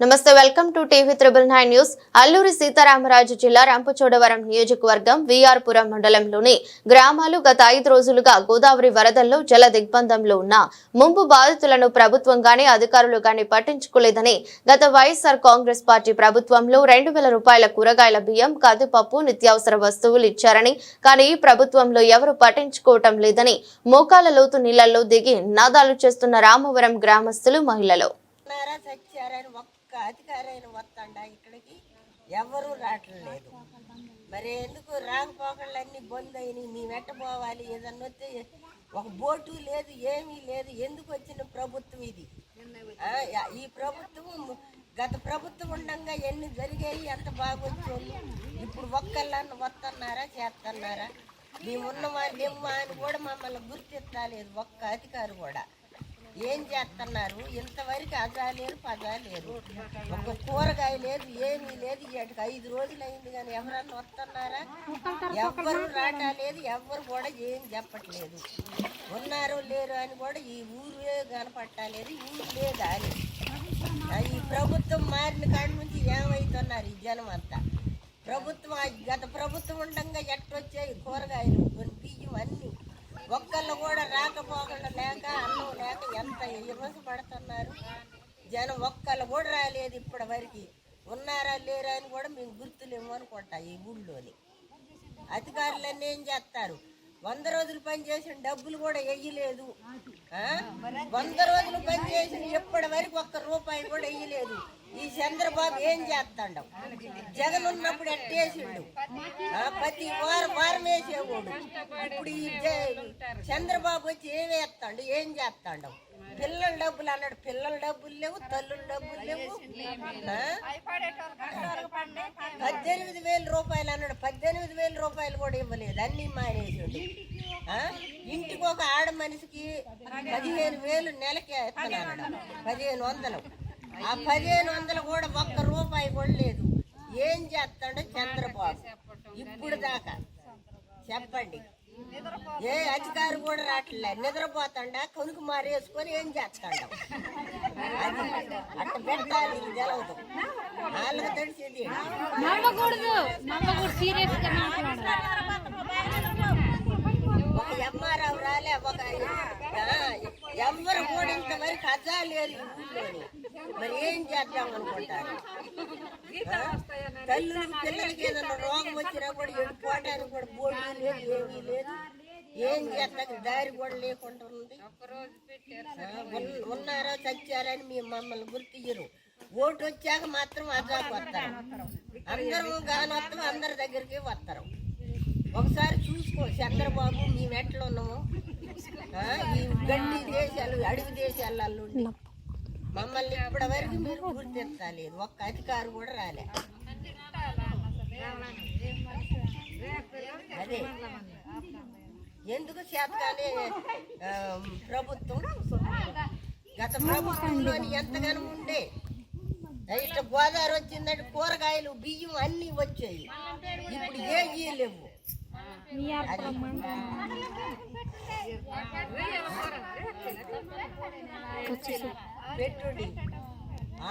Namaste welcome to TV triple nine news. Alluri Sitaramaraju జిల్లా రంపచోడవరం నియోజకవర్గం విఆర్పురం మండలంలోని గ్రామాలు గత ఐదు రోజులుగా గోదావరి వరదల్లో జల దిగ్బంధంలో ఉన్న ముంపు బాధితులను ప్రభుత్వం గాని అధికారులు గాని పట్టించుకోలేదని గత వైఎస్ఆర్ కాంగ్రెస్ పార్టీ ప్రభుత్వంలో రెండు వేల రూపాయల కూరగాయల బియ్యం కందిపప్పు నిత్యావసర వస్తువులు ఇచ్చారని కానీ ఈ ప్రభుత్వంలో ఎవరు పట్టించుకోవటం లేదని మోకాల లోతు నీళ్ళలో దిగి నాదాలు చేస్తున్న రామవరం గ్రామస్తులు మహిళలు. ఒక్క అధికారైన వస్తాండా ఇక్కడికి? ఎవరు రావట్లేదు. మరి ఎందుకు రాకపోకళ్ళన్నీ బంద్ అయినాయి? మేము ఎట్ట పోవాలి. ఏదన్నా వస్తే ఒక బోటు లేదు ఏమీ లేదు. ఎందుకు వచ్చిన ప్రభుత్వం ఇది? ఈ ప్రభుత్వం గత ప్రభుత్వం ఉండగా ఎన్ని జరిగాయి ఎంత బాగొచ్చేది? ఇప్పుడు ఒక్కళ్ళన్న వస్తున్నారా చేస్తున్నారా మేము ఉన్న వాళ్ళు ఏమో అని కూడా మమ్మల్ని గుర్తిస్తలేదు ఒక్క అధికారి కూడా. ఏం చేస్తున్నారు? ఇంతవరకు అదా లేరు పదా లేరు ఒక కూరగాయ లేదు ఏమీ లేదు. ఇటు ఐదు రోజులు అయింది కానీ ఎవరన్నా వస్తున్నారా? ఎవ్వరు రాటా లేదు ఎవ్వరు కూడా ఏం చెప్పట్లేదు. ఉన్నారు లేరు అని కూడా ఈ ఊరే కనపట్టలేదు ఊరు లేదా అని ఈ ప్రభుత్వం మారిన కాడి నుంచి ఏమవుతున్నారు ఈ జనం అంతా? ప్రభుత్వం గత ప్రభుత్వం ఉండగా ఎట్టొచ్చాయి? కూరగాయలు కొన్ని బియ్యం అన్నీ. ఒక్కళ్ళు కూడా రాకపో ఎంత ఇబ్బంది పడుతున్నారు. జనం ఒక్కళ్ళు కూడా రాలేదు ఇప్పటి వరకు. ఉన్నారా లేరా అని కూడా మేము గుర్తులేము అనుకుంటా ఈ ఊళ్ళోని. అధికారులన్నీ ఏం చేస్తారు? వంద రోజులు పనిచేసిన డబ్బులు కూడా వెయ్యలేదు వంద రోజులు పనిచేసిన ఇప్పటి వరకు ఒక్క రూపాయి కూడా వెయ్యలేదు ఈ చంద్రబాబు ఏం చేస్తాడు? జగన్ ఉన్నప్పుడు ఎట్టేసిండు? ప్రతి వారం వారం వేసేవాడు ఇప్పుడు ఈ చంద్రబాబు వచ్చి ఏం వేస్తాడు? ఏం చేస్తాడు? పిల్లల డబ్బులు అన్నాడు. పిల్లల డబ్బులు లేవు తల్లుల డబ్బులు లేవు పద్దెనిమిది వేల రూపాయలు అన్నాడు. పద్దెనిమిది వేల రూపాయలు కూడా ఇవ్వలేదు. అన్ని మానేసాడు. ఆ? ఇంటికి ఒక ఆడ మనిషికి పదిహేను వేలు నెలకి ఎత్తనాడు పదిహేను వందలు. ఆ పదిహేను వందలు కూడా ఒక్క రూపాయి కూడా లేదు. ఏం చేస్తాడో చంద్రబాబు. ఇప్పుడు దాకా. చెప్పండి. ఏ అధికారి కూడా రావట్లే నిద్రపోతాడా? కొనుకు మారేసుకొని ఏం చేస్తాడు? అట్ట పెట్టాలి ఇది తెలవదు వాళ్ళకి తెలిసేది నమ్మకూడదు. నమ్మకూడదు. సీరియస్గా ఒక ఎంఆర్ఆర్ రాలే ఒక ఆ, ఎవ్వరు కూడా ఇంతవరకు అజా లేరు మరి ఏం చేద్దాం అనుకుంటారు ఆ? తల్లులకు పిల్లలకి ఏదైనా రోగం వచ్చినా కూడా వెళ్ళిపోవడానికి కూడా బోర్డు లేదు ఏమీ లేదు ఏం చేస్తాకి దారి కూడా లేకుండా ఉంది. ఉన్నారా చచ్చారని మీ మమ్మల్ని గుర్తియ్యరు. ఓటు వచ్చాక మాత్రం అజాకు వస్తారు. అందరూ గానొత్తం అందరి దగ్గరికి వస్తారు. ఒకసారి చూసుకో చంద్రబాబు మేము ఎట్లా ఉన్నాము. ఈ గడ్డి దేశాలు అడవి దేశాలలో మమ్మల్ని ఇప్పటి వరకు మీరు గుర్తించలేదు. ఒక్క అధికారు కూడా రాలే. అదే. ఎందుకు చేతగానే ప్రభుత్వం గత ప్రభుత్వంలోని ఎంతగానో ఉండే. ఇట్లా గోదావరి వచ్చిందంటే కూరగాయలు బియ్యం అన్నీ వచ్చాయి. ఇప్పుడు ఏ లేవు. పెట్టుడి